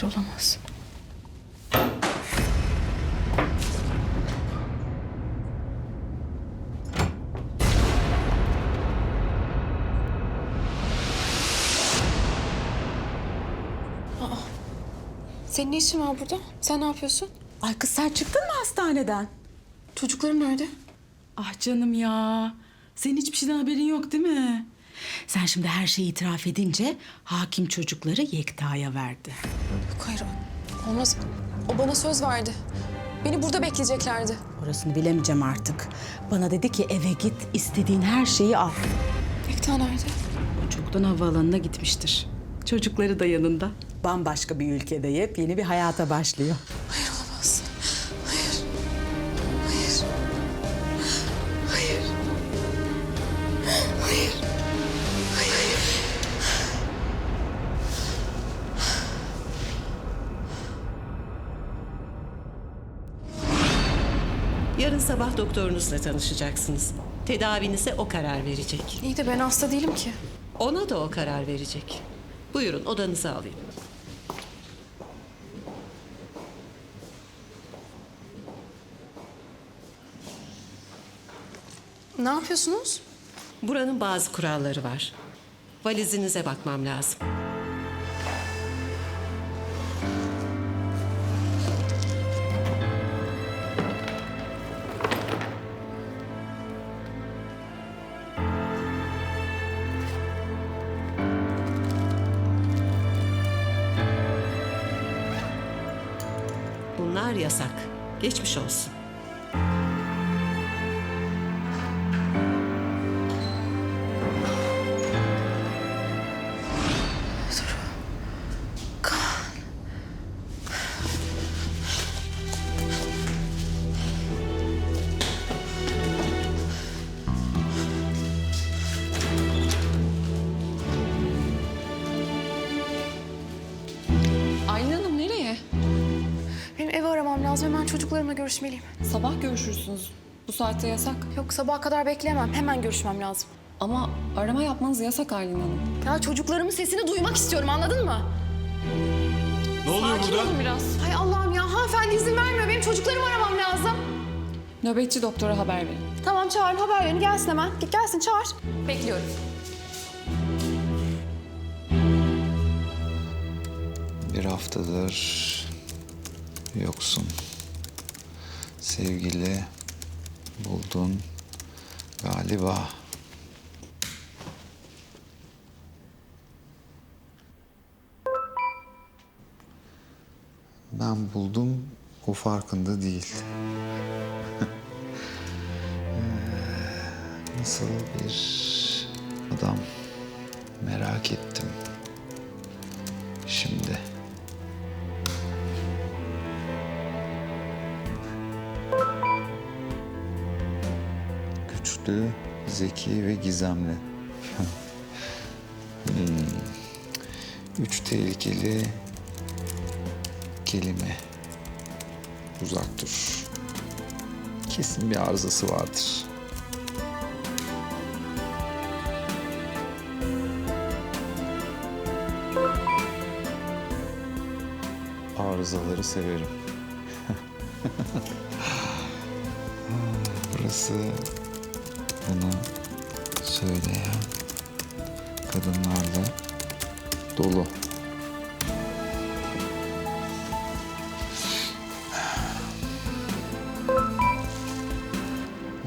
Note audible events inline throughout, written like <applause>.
Hayır olamaz. Aa, senin ne işin var burada? Sen ne yapıyorsun? Ay kız sen çıktın mı hastaneden? Çocuklarım nerede? Ah canım ya. Senin hiçbir şeyden haberin yok değil mi? Sen şimdi her şeyi itiraf edince hakim çocukları Yekta'ya verdi. Yok hayır. Olmaz. O bana söz verdi. Beni burada bekleyeceklerdi. Orasını bilemeyeceğim artık. Bana dedi ki eve git istediğin her şeyi al. Yekta nerede? O çoktan havaalanına gitmiştir. Çocukları da yanında. Bambaşka bir ülkede yepyeni bir hayata başlıyor. Doktorunuzla tanışacaksınız. Tedavinize o karar verecek. İyi de ben hasta değilim ki. Ona da o karar verecek. Buyurun odanıza alayım. Ne yapıyorsunuz? Buranın bazı kuralları var. Valizinize bakmam lazım. Geçmiş olsun. Çocuklarımla görüşmeliyim. Sabah görüşürsünüz. Bu saatte yasak. Yok sabaha kadar bekleyemem. Hemen görüşmem lazım. Ama arama yapmanız yasak Aylin Hanım. Ya çocuklarımın sesini duymak istiyorum anladın mı? Ne oluyor Sakin burada? olun biraz. Hay Allah'ım ya hanımefendi izin vermiyor. Benim çocuklarımı aramam lazım. Nöbetçi doktora haber verin. Tamam çağırın haber verin. Gelsin hemen. Gelsin çağır. Bekliyorum. Bir haftadır yoksun. Sevgili buldun galiba. Ben buldum, o farkında değil. <laughs> Ee, Nasıl bir adam merak ettim. Şimdi. Zeki ve gizemli. <laughs> Hmm. Üç tehlikeli kelime. Uzak dur. Kesin bir arızası vardır. Arızaları severim. <laughs> Burası bunu söyleyen kadınlarla dolu.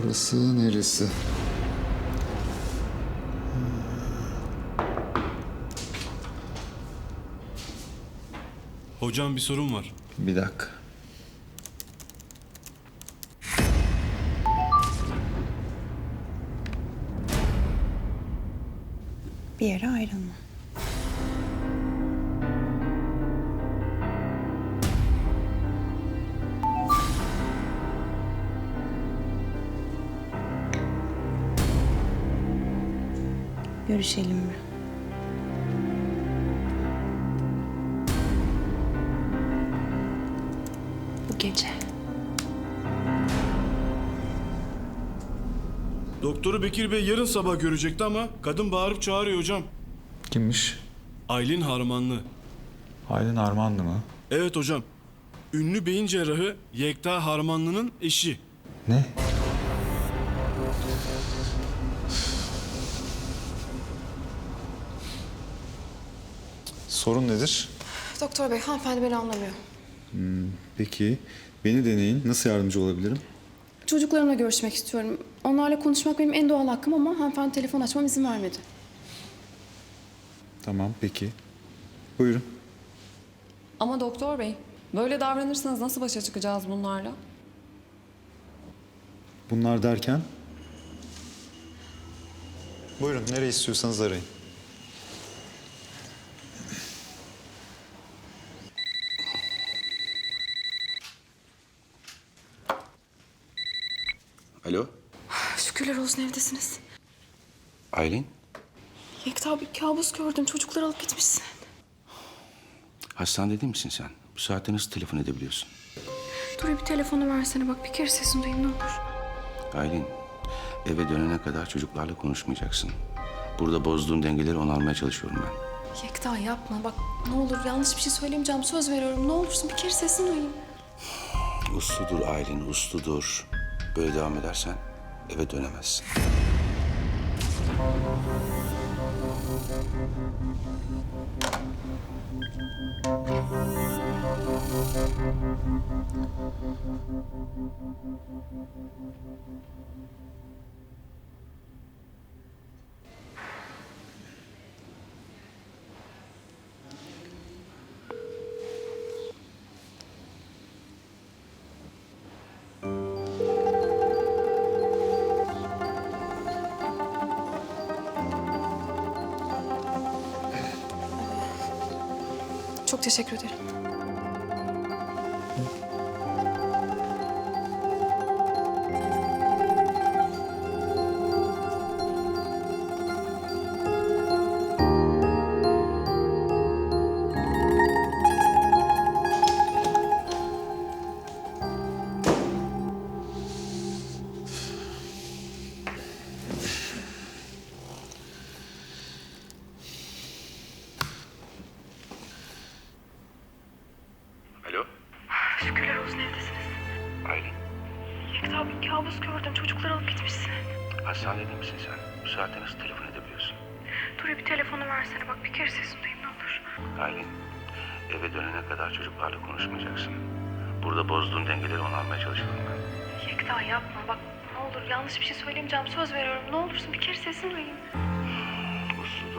Orası neresi? Hocam bir sorun var. Bir dakika. Bir yere ayrılma. Görüşelim mi? Doktoru Bekir Bey yarın sabah görecekti ama kadın bağırıp çağırıyor hocam. Kimmiş? Aylin Harmanlı. Aylin Armanlı mı? Evet hocam. Ünlü beyin cerrahı Yekta Harmanlı'nın eşi. Ne? Sorun nedir? Doktor bey hanımefendi beni anlamıyor. Peki beni deneyin. Nasıl yardımcı olabilirim? Çocuklarımla görüşmek istiyorum. Onlarla konuşmak benim en doğal hakkım ama hanımefendi telefon açmam izin vermedi. Tamam peki. Buyurun. Ama doktor bey, böyle davranırsanız nasıl başa çıkacağız bunlarla? Bunlar derken? Buyurun nereye istiyorsanız arayın. Alo, Şükürler olsun evdesiniz. Aylin. Yekta bir kabus gördüm. Çocukları alıp gitmişsin. Hastanede değil misin sen? Bu saatte nasıl telefon edebiliyorsun? Dur bir telefonu versene bak bir kere sesini duyayım ne olur. Aylin, eve dönene kadar çocuklarla konuşmayacaksın. Burada bozduğun dengeleri onarmaya çalışıyorum ben. Yekta yapma bak ne olur yanlış bir şey söylemeyeceğim söz veriyorum. Ne olursun bir kere sesini duyayım. Usludur Aylin, usludur. Böyle devam edersen eve dönemezsin. Teşekkür ederim.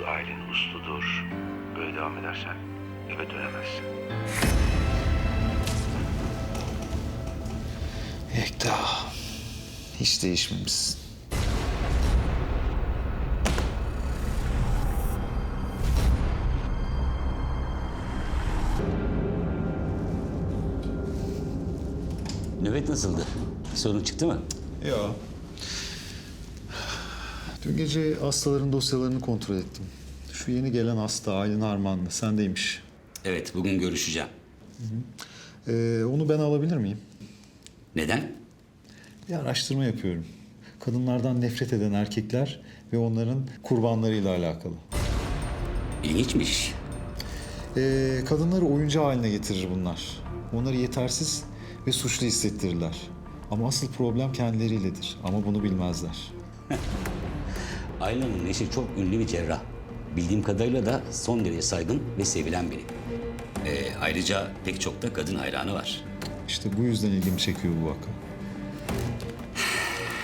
Usludur Aylin, usludur. Böyle devam edersen eve dönemezsin. Yekta. Hiç değişmemişsin. Nöbet nasıldı? Bir sorun çıktı mı? Ya. Dün gece hastaların dosyalarını kontrol ettim. Şu yeni gelen hasta Aylin Armanlı sendeymiş. Evet, bugün görüşeceğim. Ee, onu ben alabilir miyim? Neden? Bir araştırma yapıyorum. Kadınlardan nefret eden erkekler ve onların kurbanlarıyla alakalı. İlginçmiş. Ee, kadınları oyuncu haline getirir bunlar. Onları yetersiz ve suçlu hissettirirler. Ama asıl problem kendileriyle,dir Ama bunu bilmezler. <laughs> Aylin Hanım eşi çok ünlü bir cerrah. Bildiğim kadarıyla da son derece saygın ve sevilen biri. Ee, ayrıca pek çok da kadın hayranı var. İşte bu yüzden ilgimi çekiyor bu vaka. <sighs>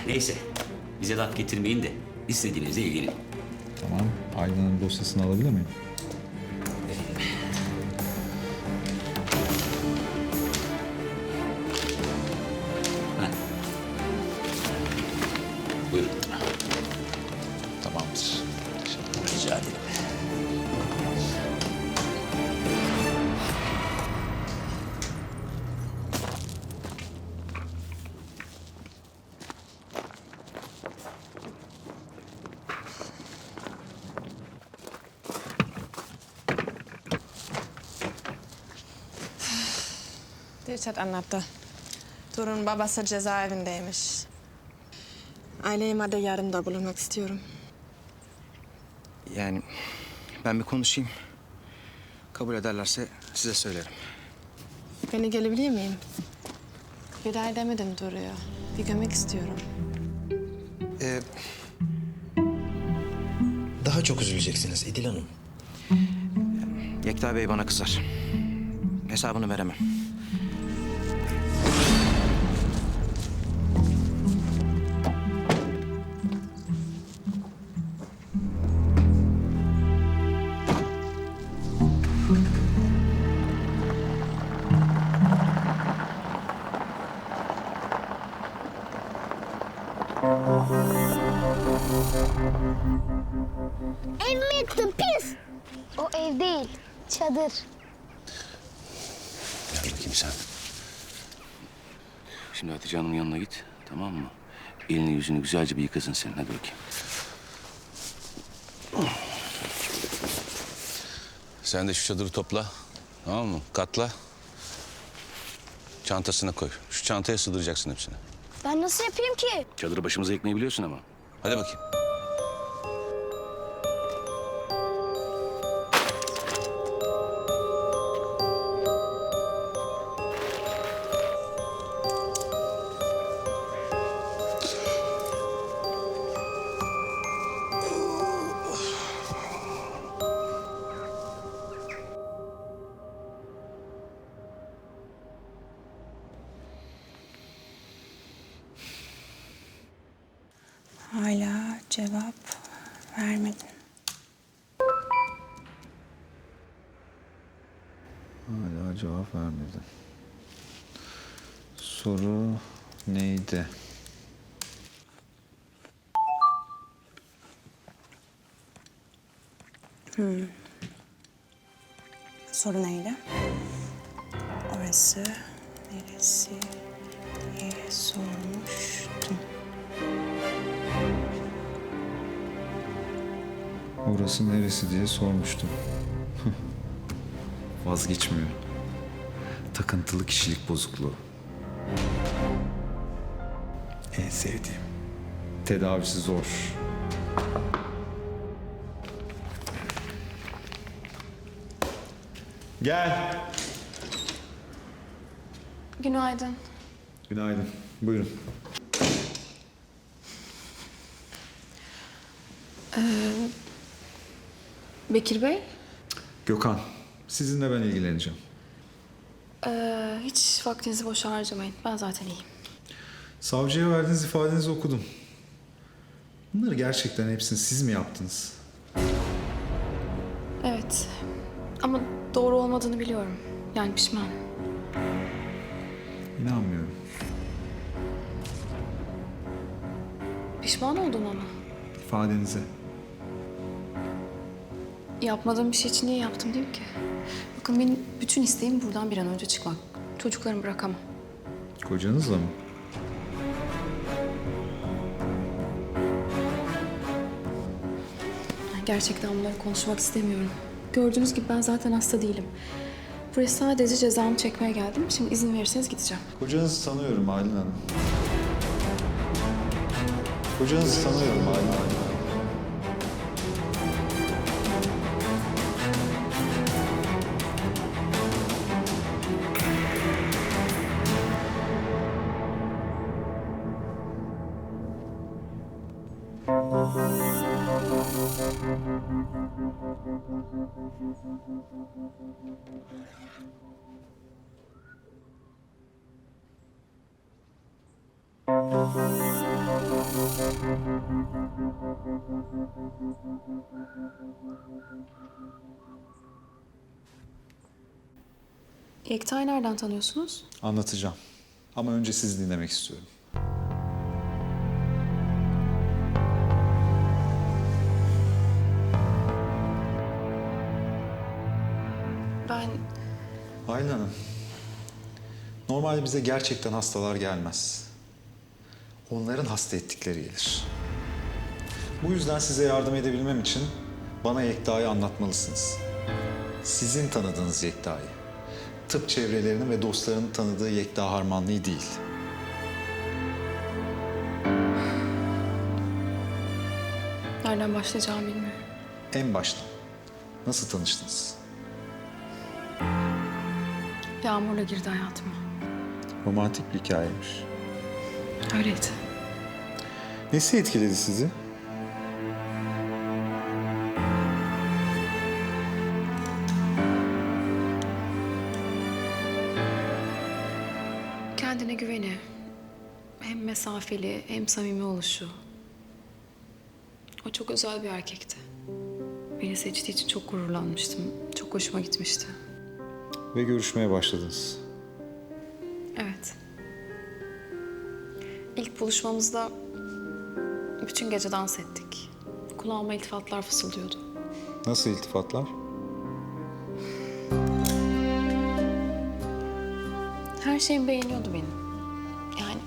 Neyse, bize laf getirmeyin de istediğinizle ilgilenin. Tamam. Aylin'in dosyasını alabilir miyim? Dilşat anlattı. Turun babası cezaevindeymiş. Aileme de yardımda bulunmak istiyorum. Yani ben bir konuşayım. Kabul ederlerse size söylerim. Beni gelebilir miyim? Bir demedim duruyor. Bir gömek istiyorum. Ee, daha çok üzüleceksiniz İdil Hanım. Yekta Bey bana kızar. Hesabını veremem. Elini yüzünü güzelce bir yıkasın senin. Hadi bakayım. Sen de şu çadırı topla. Tamam mı? Katla. Çantasına koy. Şu çantaya sığdıracaksın hepsini. Ben nasıl yapayım ki? Çadırı başımıza yıkmayı biliyorsun ama. Hadi bakayım. Hala cevap vermedin. Hala cevap vermedi. Soru neydi? Soru neydi? Orası neresi diye sormuştum. Orası neresi diye sormuştum. <laughs> Vazgeçmiyor. Takıntılı kişilik bozukluğu. En sevdiğim. Tedavisi zor. Gel. Günaydın. Günaydın. Buyurun. Bekir Bey, Gökhan. Sizinle ben ilgileneceğim. ee, hiç vaktinizi boş harcamayın. Ben zaten iyiyim. Savcıya verdiğiniz ifadenizi okudum. Bunları gerçekten hepsini siz mi yaptınız? Evet. Ama doğru olmadığını biliyorum. Yani pişmanım. İnanmıyorum. Pişman oldum ama. İfadenize. Yapmadığım bir şey için niye yaptım değil mi ki? Bakın benim bütün isteğim buradan bir an önce çıkmak. Çocuklarımı bırakamam. Kocanızla mı? Gerçekten bunları konuşmak istemiyorum. Gördüğünüz gibi ben zaten hasta değilim. Buraya sadece cezamı çekmeye geldim. Şimdi izin verirseniz gideceğim. Kocanızı tanıyorum Aylin Hanım. Kocanızı tanıyorum Aylin Hanım. Yekta'yı nereden tanıyorsunuz? Anlatacağım. Ama önce sizi dinlemek istiyorum. Aylin Hanım. Normalde bize gerçekten hastalar gelmez. Onların hasta ettikleri gelir. Bu yüzden size yardım edebilmem için bana Yekta'yı anlatmalısınız. Sizin tanıdığınız Yekta'yı. Tıp çevrelerinin ve dostlarının tanıdığı Yekta Harmanlı'yı değil. nereden başlayacağımı bilmiyorum. En baştan nasıl tanıştınız? Yağmurla girdi hayatıma. Romantik bir hikayeymiş. Öyleydi. Nesi etkiledi sizi? Kendine güveni. Hem mesafeli hem samimi oluşu. O çok özel bir erkekti. Beni seçtiği için çok gururlanmıştım. Çok hoşuma gitmişti. Ve görüşmeye başladınız. Evet. İlk buluşmamızda bütün gece dans ettik. Kulağıma iltifatlar fısıldıyordu. Nasıl iltifatlar? Her şeyi beğeniyordu benim. Yani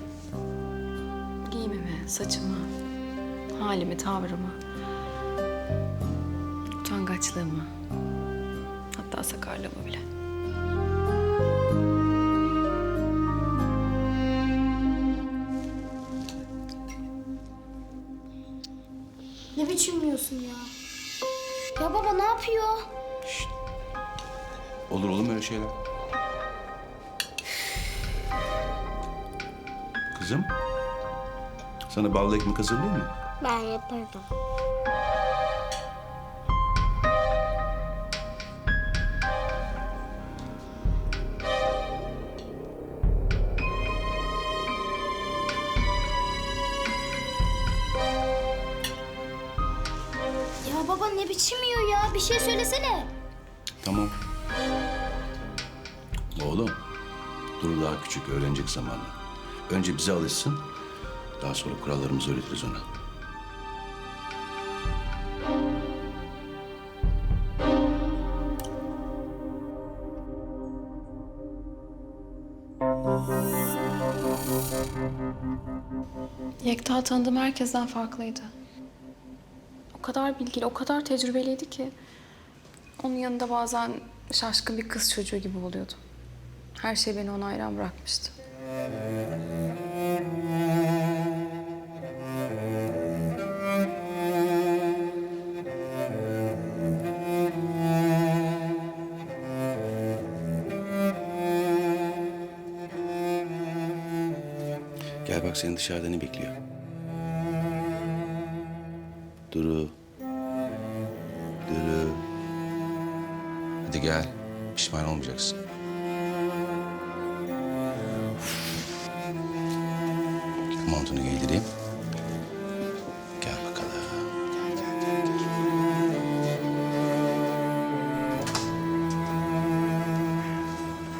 giyimimi, saçımı, halimi, tavrımı, utangaçlığımı, hatta sakarlığımı bile. Yiyorsun ya? Ya baba ne yapıyor? Olur oğlum öyle şeyler. Kızım, sana ballı ekmek hazırlayayım mı? Ben yaparım. Söylesene. Tamam. Oğlum, Duru daha küçük, öğrenecek zamanla. Önce bize alışsın, daha sonra kurallarımızı öğretiriz ona. Yekta tanıdığım herkesten farklıydı. O kadar bilgili, o kadar tecrübeliydi ki... ...onun yanında bazen şaşkın bir kız çocuğu gibi oluyordum. Her şey beni ona hayran bırakmıştı. Gel bak seni dışarıda ne bekliyor. Duru. Hadi gel. Pişman olmayacaksın. Montunu giydireyim. Gel bakalım. Gel, gel, gel, gel.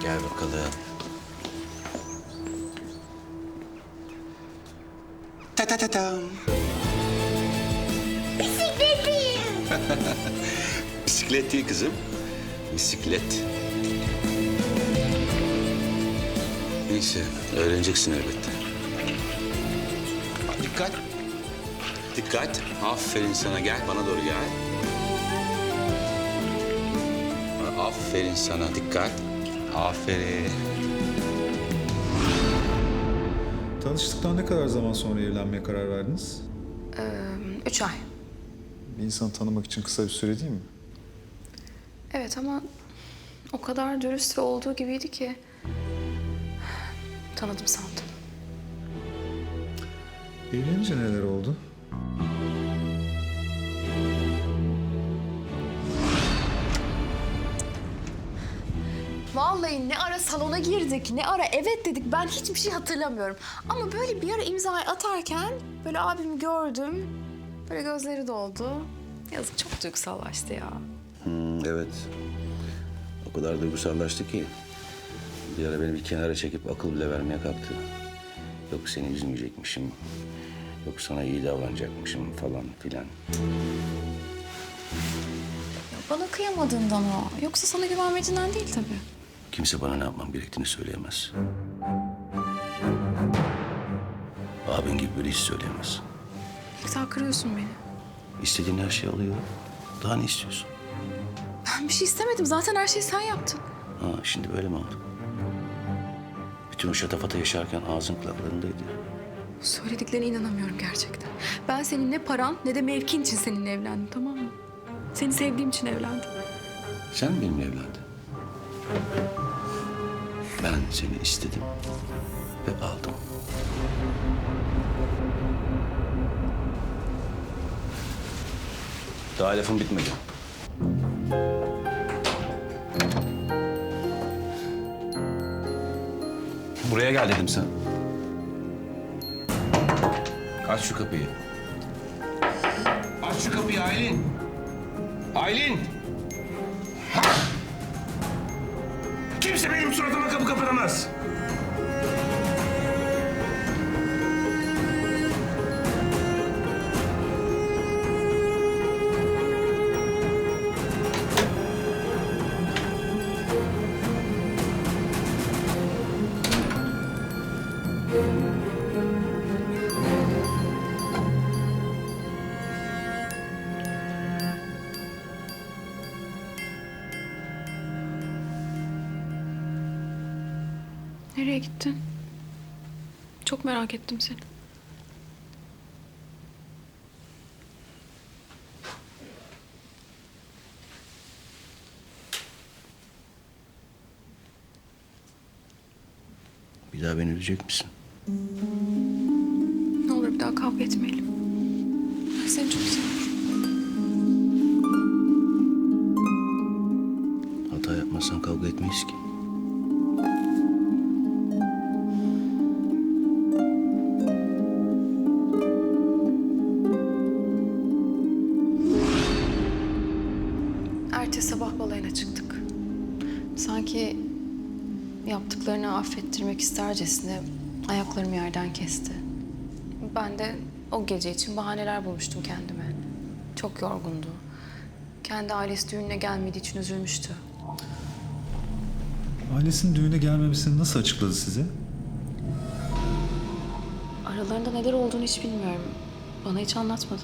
Gel bakalım. Ta ta ta tam. <laughs> Bisiklet değil kızım. Bisiklet. Neyse, öğreneceksin elbette. Dikkat. Dikkat. Aferin sana. Gel bana doğru gel. Aferin sana. Dikkat. Aferin. Tanıştıktan ne kadar zaman sonra evlenmeye karar verdiniz? Üç ay. Bir insanı tanımak için kısa bir süre değil mi? Evet ama o kadar dürüst ve olduğu gibiydi ki... ...tanıdım sandım. Evlenince neler oldu? Vallahi ne ara salona girdik, ne ara evet dedik. Ben hiçbir şey hatırlamıyorum. Ama böyle bir ara imzayı atarken böyle abimi gördüm. Böyle gözleri doldu. Yazık çok duygusallaştı ya. Hmm, evet. O kadar duygusallaştı ki bir ara beni bir kenara çekip akıl bile vermeye kalktı. Yok seni üzmeyecekmişim. Yok sana iyi davranacakmışım falan filan. Bana kıyamadığından o. Yoksa sana güvenmediğinden değil tabii. Kimse bana ne yapmam gerektiğini söyleyemez. Abin gibi biri hiç söyleyemez. Yekta kırıyorsun beni. İstediğin her şeyi alıyor. Daha ne istiyorsun? Ben bir şey istemedim. Zaten her şeyi sen yaptın. Ha şimdi böyle mi oldu? Bütün o şatafata yaşarken ağzın kulaklarındaydı. Söylediklerine inanamıyorum gerçekten. Ben senin ne paran ne de mevkin için seninle evlendim tamam mı? Seni sevdiğim için evlendim. Sen mi benimle evlendin? Ben seni istedim ve aldım. Daha lafım bitmedi. Buraya gel dedim sana. Aç şu kapıyı. Aç şu kapıyı Aylin. Aylin! Kimse benim suratıma kapı kapatamaz. Çok merak ettim seni. Bir daha beni üzecek misin? Ne olur bir daha kavga etmeyelim. Ben seni çok seviyorum. Hata yapmazsan kavga etmeyiz ki. Affettirmek istercesine ayaklarımı yerden kesti. Ben de o gece için bahaneler bulmuştum kendime. Çok yorgundu. Kendi ailesi düğününe gelmediği için üzülmüştü. Ailesinin düğüne gelmemesini nasıl açıkladı size? Aralarında neler olduğunu hiç bilmiyorum. Bana hiç anlatmadı.